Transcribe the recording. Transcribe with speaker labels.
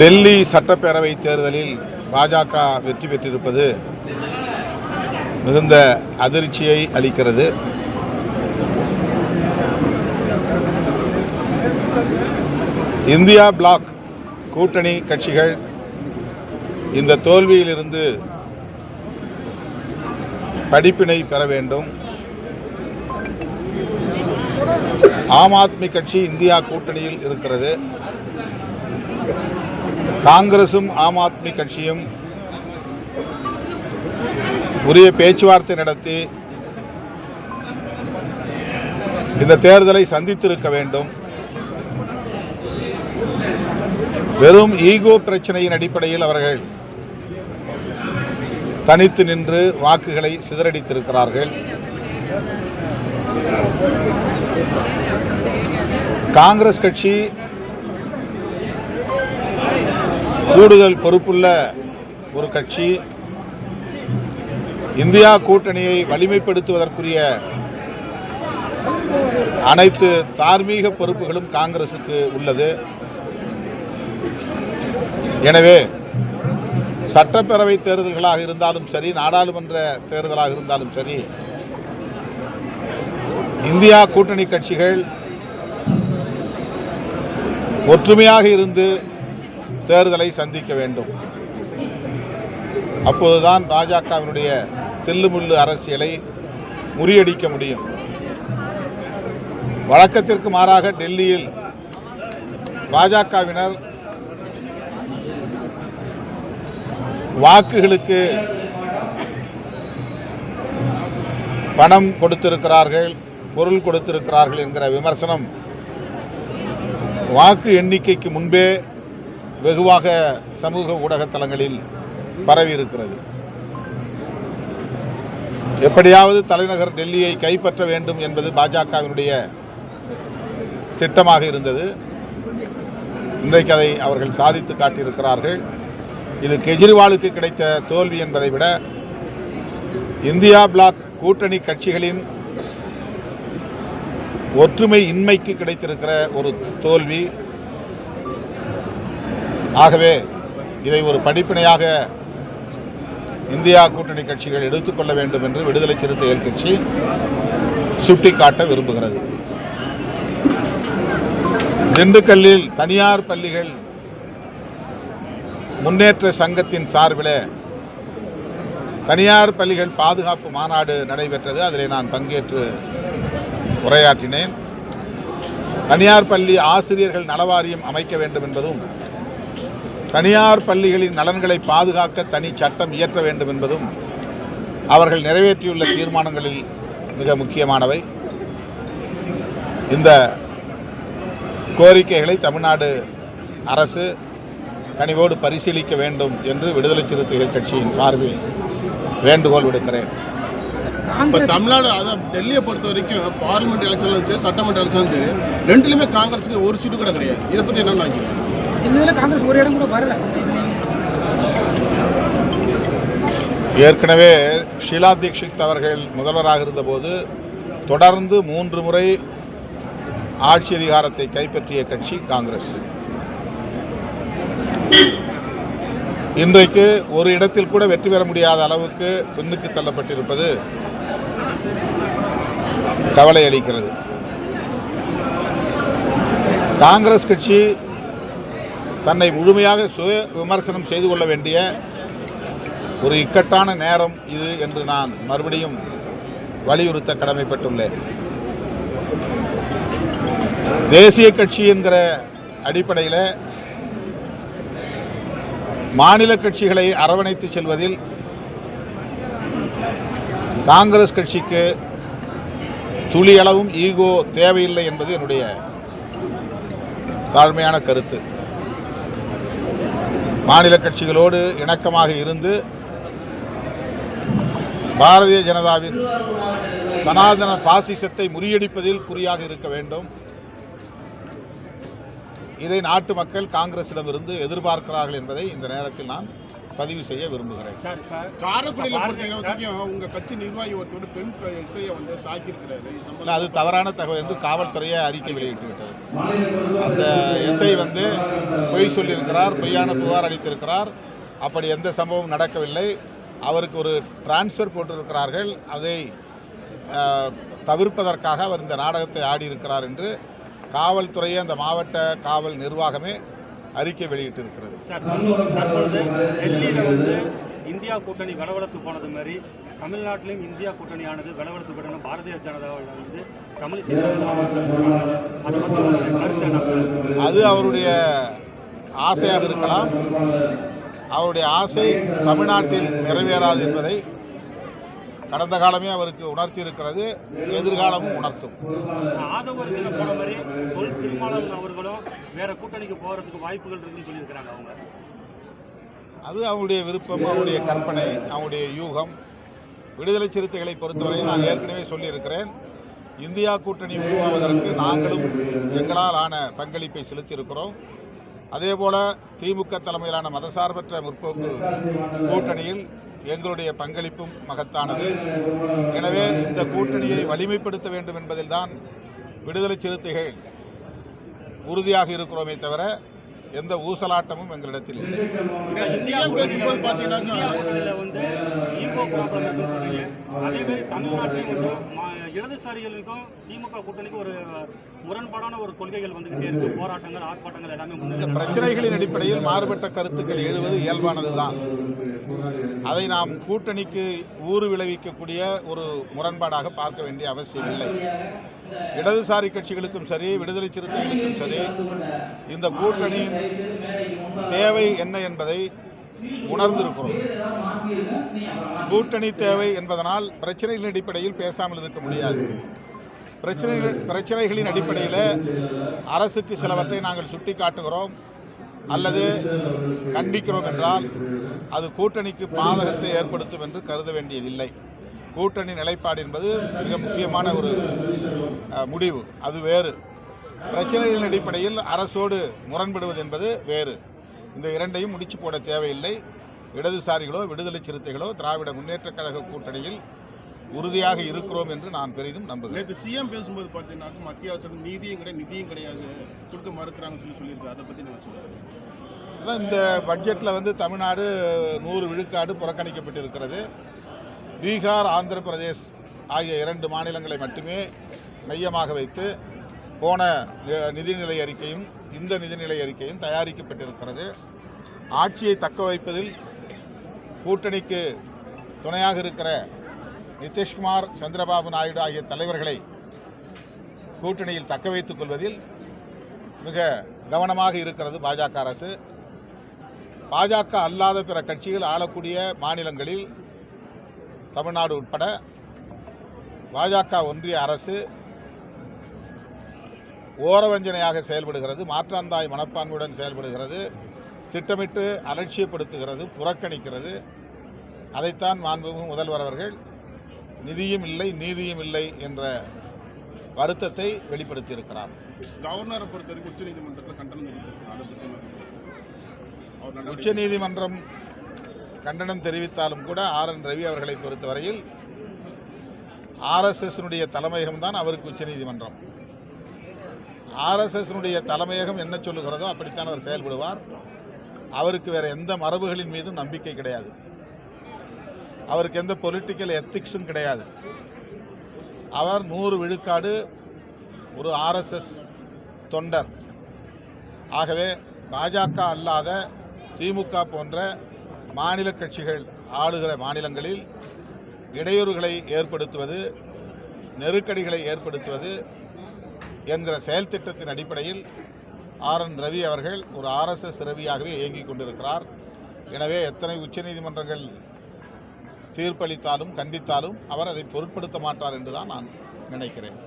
Speaker 1: டெல்லி சட்டப்பேரவை தேர்தலில் பாஜக வெற்றி பெற்றிருப்பது மிகுந்த அதிர்ச்சியை அளிக்கிறது. இந்தியா பிளாக் கூட்டணி கட்சிகள் இந்த தோல்வியிலிருந்து படிப்பினை பெற வேண்டும். ஆம் ஆத்மி கட்சி இந்தியா கூட்டணியில் இருக்கிறது. காங்கிரசும் ஆம் ஆத்மி கட்சியும் உரிய பேச்சுவார்த்தை நடத்தி இந்த தேர்தலை சந்தித்திருக்க வேண்டும். வெறும் ஈகோ பிரச்சனையின் அடிப்படையில் அவர்கள் தனித்து நின்று வாக்குகளை சிதறடித்திருக்கிறார்கள். காங்கிரஸ் கட்சி கூடுதல் பொறுப்புள்ள ஒரு கட்சி இந்தியா கூட்டணியை வலிமைப்படுத்துவதற்குரிய அனைத்து தார்மீக பொறுப்புகளும் காங்கிரசுக்கு உள்ளது. எனவே சட்டப்பேரவை தேர்தல்களாக இருந்தாலும் சரி நாடாளுமன்ற தேர்தலாக இருந்தாலும் சரி இந்தியா கூட்டணி கட்சிகள் ஒற்றுமையாக இருந்து தேர்தலை சந்திக்க வேண்டும். அப்போதுதான் பாஜகவினுடைய தில்லுமுள்ளு அரசியலை முறியடிக்க முடியும். வழக்கத்திற்கு மாறாக டெல்லியில் பாஜகவினர் வாக்குகளுக்கு பணம் கொடுத்திருக்கிறார்கள் பொருள் கொடுத்திருக்கிறார்கள் என்கிற விமர்சனம் வாக்கு எண்ணிக்கைக்கு முன்பே வெகுவாக சமூக ஊடகத்தலங்களில் பரவி இருக்கிறது எப்படியாவது தலைநகர் டெல்லியை கைப்பற்ற வேண்டும் என்பது பாஜகவினுடைய திட்டமாக இருந்தது. இன்றைக்கு அதை அவர்கள் சாதித்து காட்டியிருக்கிறார்கள். இது கெஜ்ரிவாலுக்கு கிடைத்த தோல்வி என்பதை விட இந்தியா பிளாக் கூட்டணி கட்சிகளின் ஒற்றுமை இன்மைக்கு கிடைத்திருக்கிற ஒரு தோல்வி ஆகவே இதை ஒரு படிப்பினையாக இந்தியா கூட்டணி கட்சிகள் எடுத்துக்கொள்ள வேண்டும் என்று விடுதலை சிறுத்தைகள் கட்சி சுட்டிக்காட்ட விரும்புகிறது. திண்டுக்கல்லில் தனியார் பள்ளிகள் முன்னேற்ற சங்கத்தின் சார்பில் தனியார் பள்ளிகள் பாதுகாப்பு மாநாடு நடைபெற்றது. அதில் நான் பங்கேற்று உரையாற்றினேன். தனியார் பள்ளி ஆசிரியர்கள் நலவாரியம் அமைக்க வேண்டும் என்பதும் தனியார் பள்ளிகளின் நலன்களை பாதுகாக்க தனி சட்டம் இயற்ற வேண்டும் என்பதும் அவர்கள் நிறைவேற்றியுள்ள தீர்மானங்களில் மிக முக்கியமானவை. இந்த கோரிக்கைகளை தமிழ்நாடு அரசு கனிவோடு பரிசீலிக்க வேண்டும் என்று விடுதலை சிறுத்தைகள் கட்சியின் சார்பில் வேண்டுகோள் விடுக்கிறேன்.
Speaker 2: இப்போ தமிழ்நாடு அதான் டெல்லியை பொறுத்த வரைக்கும் பார்லிமெண்ட் எலெக்ஷன் சரி சட்டமன்ற எலெக்ஷன் சரி ரெண்டுலையுமே காங்கிரஸுக்கு ஒரு சீட்டு கூட கிடையாது. இதை பற்றி என்ன நினைக்கிறீங்க?
Speaker 3: இந்த இதில் காங்கிரஸ் ஒரு இடம் கூட வரல.
Speaker 1: ஏற்கனவே ஷீலா தீக்ஷித் அவர்கள் முதல்வராக இருந்தபோது தொடர்ந்து மூன்று முறை ஆட்சி அதிகாரத்தை கைப்பற்றிய கட்சி காங்கிரஸ். இன்றைக்கு ஒரு இடத்தில் கூட வெற்றி பெற முடியாத அளவுக்கு பின்னுக்கு தள்ளப்பட்டிருப்பது கவலை அளிக்கிறது. காங்கிரஸ் கட்சி தன்னை முழுமையாக சுய விமர்சனம் செய்து கொள்ள வேண்டிய ஒரு இக்கட்டான நேரம் இது என்று நான் மறுபடியும் வலியுறுத்த கடமைப்பட்டுள்ளேன். தேசிய கட்சி என்கிற அடிப்படையில் மாநில கட்சிகளை அரவணைத்து செல்வதில் காங்கிரஸ் கட்சிக்கு துளியளவும் ஈகோ தேவையில்லை என்பது என்னுடைய தாழ்மையான கருத்து. மாநில கட்சிகளோடு இணக்கமாக இருந்து பாரதிய ஜனதாவின் சனாதன பாசிசத்தை முறியடிப்பதில் குறியாக இருக்க வேண்டும். இதை நாட்டு மக்கள் காங்கிரசிடமிருந்து எதிர்பார்க்கிறார்கள் என்பதை இந்த நேரத்தில் நான் பதிவு செய்ய விரும்புகிறேன்.
Speaker 2: காரைக்குடியில
Speaker 4: இப்ப
Speaker 2: பொறுத்த
Speaker 4: பாரதிய-
Speaker 2: வரைக்கும் உங்க கட்சி நிர்வாகி ஒருத்தர் பெண் எஸ்ஐயை வந்து தாக்கியிருக்கிறாரு.
Speaker 1: அது தவறான தகவல் என்று காவல்துறையே அறிக்கை வெளியிட்டு விட்டது அந்த எஸ்ஐ வந்து பொய் சொல்லியிருக்கிறார் பொய்யான புகார் அளித்திருக்கிறார். அப்படி எந்த சம்பவமும் நடக்கவில்லை. அவருக்கு ஒரு டிரான்ஸ்ஃபர் போட்டிருக்கிறார்கள். அதை தவிர்ப்பதற்காக அவர் இந்த நாடகத்தை ஆடியிருக்கிறார் என்று காவல்துறையே அந்த மாவட்ட காவல் நிர்வாகமே அறிக்கை வெளியிட்டிருக்கிறது.
Speaker 4: சார் தற்பொழுது டெல்லியில வந்து இந்தியா கூட்டணி விளவெடுத்து போனது மாதிரி தமிழ்நாட்டிலும் இந்தியா கூட்டணியானது விளவெடுத்து விடணும் பாரதிய வந்து சார்?
Speaker 1: அது அவருடைய ஆசையாக இருக்கலாம். அவருடைய ஆசை தமிழ்நாட்டில் நிறைவேறாது என்பதை கடந்த காலமே அவருக்கு உணர்த்தி இருக்கிறது எதிர்காலமும் உணர்த்தும்.
Speaker 4: ஆதவர்ஜன போன மாதிரி தொல் திருமாவளவன் அவர்களும் வேற கூட்டணிக்கு போறதுக்கு வாய்ப்புகள் இருக்குன்னு சொல்லியிருக்கிறாங்க அவங்க.
Speaker 1: அது அவருடைய விருப்பம் அவருடைய கற்பனை அவருடைய யூகம். விடுதலை சிறுத்தைகளை பொறுத்தவரை நான் ஏற்கனவே சொல்லியிருக்கிறேன் இந்தியா கூட்டணி உருவாவதற்கு நாங்களும் எங்களால் ஆன பங்களிப்பை செலுத்தியிருக்கிறோம். அதேபோல திமுக தலைமையிலான மதசார்பற்ற முற்போக்கு கூட்டணியில் எங்களுடைய பங்களிப்பும் மகத்தானது. எனவே இந்த கூட்டணியை வலிமைப்படுத்த வேண்டும் என்பதில்தான் விடுதலை சிறுத்தைகள் உறுதியாக இருக்கிறோமே தவிர எந்த ஊசலாட்டமும் எங்களிடத்தில் இல்லை.
Speaker 2: சிஎம் பேசும்போது
Speaker 4: வந்து ஈகோ ப்ராப்ளம் இருக்குன்னு சொல்றீங்க. அதே மாதிரி தமிழ்நாட்டிலும் வந்து மா- இடதுசாரிகளுக்கும் திமுக கூட்டணிக்கும் ஒரு முரண்பாடான ஒரு கொள்கைகள் வந்துகிட்டே இருக்கு. போராட்டங்கள் ஆர்ப்பாட்டங்கள் எல்லாமே
Speaker 1: இந்த. பிரச்சனைகளின் அடிப்படையில் மாறுபட்ட கருத்துக்கள் எழுவது இயல்பானதுதான். அதை நாம் கூட்டணிக்கு ஊறு விளைவிக்கக்கூடிய ஒரு முரண்பாடாக பார்க்க வேண்டிய அவசியம் இல்லை. இடதுசாரி கட்சிகளுக்கும் சரி விடுதலை சிறுத்தைகளுக்கும் சரி இந்த கூட்டணியின் தேவை என்ன என்பதை உணர்ந்திருக்கிறோம். கூட்டணி தேவை என்பதனால் பிரச்சனைகளின் அடிப்படையில் பேசாமல் இருக்க முடியாது. பிரச்சனைகள் பிரச்சனைகளின் அடிப்படையில் அரசுக்கு சிலவற்றை நாங்கள் சுட்டி காட்டுகிறோம் அல்லது கண்டிக்கிறோம் என்றால் அது கூட்டணிக்கு பாதகத்தை ஏற்படுத்தும் என்று கருத வேண்டியதில்லை. கூட்டணி நிலைப்பாடு என்பது மிக முக்கியமான ஒரு முடிவு. அது வேறு. பிரச்சனைகளின் அடிப்படையில் அரசோடு முரண்படுவது என்பது வேறு. இந்த இரண்டையும் முடிச்சு போட தேவையில்லை. இடதுசாரிகளோ விடுதலை சிறுத்தைகளோ திராவிட முன்னேற்றக் கழக கூட்டணியில் உறுதியாக இருக்கிறோம் என்று நான் பெரிதும் நம்புகிறேன்.
Speaker 2: நேற்று சிஎம் பேசும்போது பார்த்தீங்கன்னாக்க மத்திய அரசு நீதியும் கிடையாது நிதியும் கிடையாது கொடுக்க மறுக்கிறாங்கன்னு சொல்லி சொல்லியிருக்காரு. அதை பத்தி நான் சொல்லுவேன்
Speaker 1: இந்த பட்ஜெட்டில் வந்து தமிழ்நாடு நூறு விழுக்காடு புறக்கணிக்கப்பட்டிருக்கிறது. பீகார் ஆந்திர பிரதேஷ் ஆகிய இரண்டு மாநிலங்களை மட்டுமே மையமாக வைத்து போன நிதிநிலை அறிக்கையும் இந்த நிதிநிலை அறிக்கையும் தயாரிக்கப்பட்டிருக்கிறது. ஆட்சியை தக்க வைப்பதில் கூட்டணிக்கு துணையாக இருக்கிற நிதிஷ்குமார் சந்திரபாபு நாயுடு ஆகிய தலைவர்களை கூட்டணியில் தக்க வைத்துக் கொள்வதில் மிக கவனமாக இருக்கிறது பாஜக அரசு. பாஜக அல்லாத பிற கட்சிகள் ஆளக்கூடிய மாநிலங்களில் தமிழ்நாடு உட்பட பாஜக ஒன்றிய அரசு ஓரவஞ்சனையாக செயல்படுகிறது மாற்றாந்தாய் மனப்பான்மையுடன் செயல்படுகிறது திட்டமிட்டு அலட்சியப்படுத்துகிறது புறக்கணிக்கிறது. அதைத்தான் மாண்புமிகு முதல்வர் அவர்கள் நிதியும் இல்லை நீதியும் இல்லை என்ற வருத்தத்தை வெளிப்படுத்தியிருக்கிறார்.
Speaker 2: கவர்னரை பொறுத்த வரைக்கும் உச்சநீதிமன்றத்தில் கண்டனம் தெரிவிச்சிருக்காங்க
Speaker 1: கண்டனம் தெரிவித்தாலும் கூட ஆர் என் ரவி அவர்களை பொறுத்தவரையில் ஆர்எஸ்எஸ்னுடைய தலைமையகம்தான் அவருக்கு உச்சநீதிமன்றம். ஆர்எஸ்எஸ்னுடைய தலைமையகம் என்ன சொல்லுகிறதோ அப்படித்தான் அவர் செயல்படுவார். அவருக்கு வேறு எந்த மரபுகளின் மீதும் நம்பிக்கை கிடையாது. அவருக்கு எந்த பொலிட்டிக்கல் எத்திக்ஸும் கிடையாது. அவர் நூறு விழுக்காடு ஒரு ஆர்எஸ்எஸ் தொண்டர். ஆகவே பாஜக அல்லாத திமுக போன்ற மாநில கட்சிகள் ஆளுகிற மாநிலங்களில் இடையூறுகளை ஏற்படுத்துவது நெருக்கடிகளை ஏற்படுத்துவது என்கிற செயல் திட்டத்தின் அடிப்படையில் ஆர் என் ரவி அவர்கள் ஒரு ஆர்எஸ்எஸ் ரவியாகவே இயங்கிக் கொண்டிருக்கிறார். எனவே எத்தனை உச்சநீதிமன்றங்கள் தீர்ப்பளித்தாலும் கண்டித்தாலும் அவர் அதை பொருட்படுத்த மாட்டார் என்றுதான் நான் நினைக்கிறேன்.